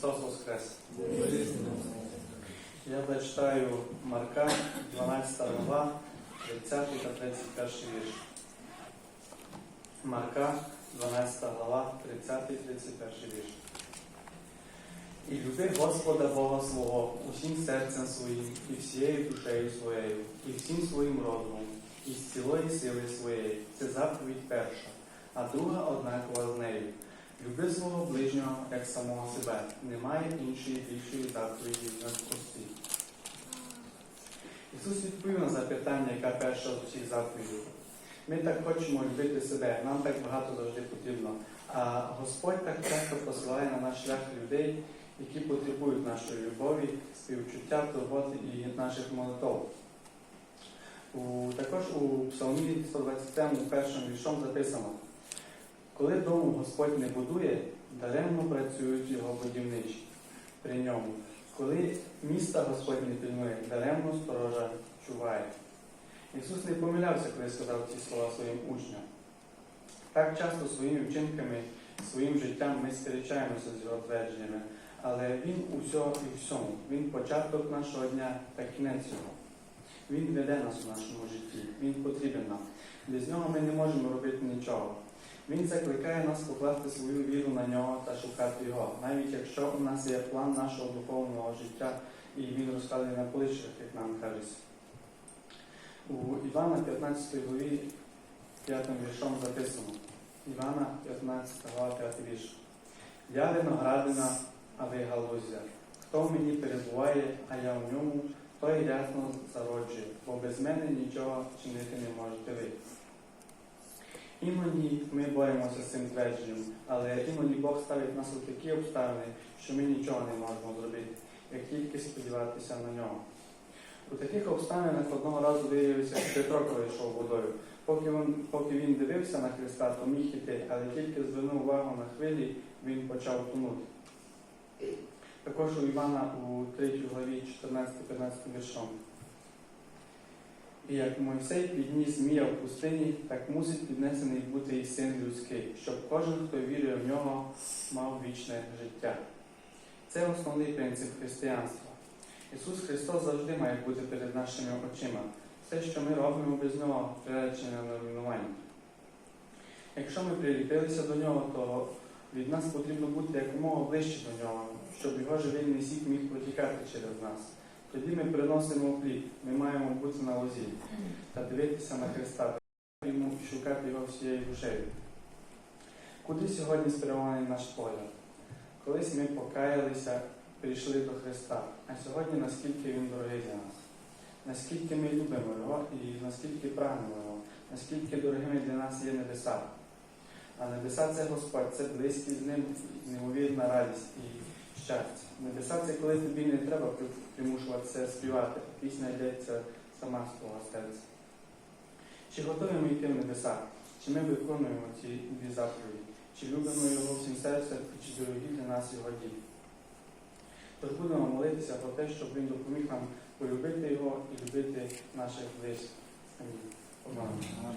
Христос Воскрес! Я зачитаю Марка, 12 глава, 30 та 31 вірш. Марка, 12 глава, 30 31 вірш. І люби Господа Бога свого усім серцем своїм, і всією душею своєю, і всім своїм розумом, і з цілої сили своєї. Це заповідь перша, а друга однакова з нею. Свого ближнього як самого себе. Немає іншої більшої заповіді на прості. Ісус відповів на запитання, яка перша з усіх заповідей. Ми так хочемо любити себе, нам так багато завжди потрібно. А Господь так часто посилає на наш шлях людей, які потребують нашої любові, співчуття, турботи і наших молитов. У, також у Псалмі 127 першим віршом записано: коли дому Господь не будує, даремно працюють його будівничі при ньому. Коли міста Господь не пильнує, даремно сторожа чуває. Ісус не помилявся, коли сказав ці слова своїм учням. Так часто своїми вчинками, своїм життям ми сперечаємося з його твердженнями, але Він усьо і всьому. Він початок нашого дня та кінець його. Він веде нас у нашому житті, Він потрібен нам. Без нього ми не можемо робити нічого. Він закликає нас покласти свою віру на нього та шукати його, навіть якщо у нас є план нашого духовного життя, і він розкладений на поличках, як нам кажеться. У Івана 15 главі 5 віршом записано. Івана 15 глава 5 вірш. Я виноградина, а ви галузя. Хто в мені перебуває, а я в ньому, той рясно зароджує, бо без мене нічого чинити не можете ви. Іноді ми боремося з цим твердженням, але іноді Бог ставить нас у такі обставини, що ми нічого не можемо зробити, як тільки сподіватися на нього. У таких обставинах одного разу виявився що Петро, коли йшов водою. Поки він, поки він дивився на Христа, то міг іти, але тільки звернув увагу на хвилі, він почав тонути. Також у Івана у 3 главі 14-15 віршом. І як Мойсей підніс змія в пустині, так мусить піднесений бути і син людський, щоб кожен, хто вірує в нього, мав вічне життя. Це основний принцип християнства. Ісус Христос завжди має бути перед нашими очима. Все, що ми робимо без нього, приречене на руйнування. Якщо ми приліпилися до нього, то від нас потрібно бути якомога ближче до нього, щоб його живильний сік міг протікати через нас. Тоді ми приносимо плід, ми маємо бути на лозі та дивитися на Христа, і шукати його всією душею. Куди сьогодні спрямований наш погляд? Колись ми покаялися, прийшли до Христа, а сьогодні наскільки Він дорогий для нас, наскільки ми любимо Його і наскільки прагнемо Його, наскільки дорогими для нас є небеса. А небеса це Господь, це близькість з ним, неймовірна радість щастя. Небеса це коли тобі не треба примушуватися співати, пісня йдеться сама з твого серця. Чи готові ми йти в небеса? Чи ми виконуємо ці дві заповіді? Чи любимо його всім серцем, і чи дорогі для нас його дії? Тож будемо молитися про те, щоб він допоміг нам полюбити його і любити наших близьких. Амінь.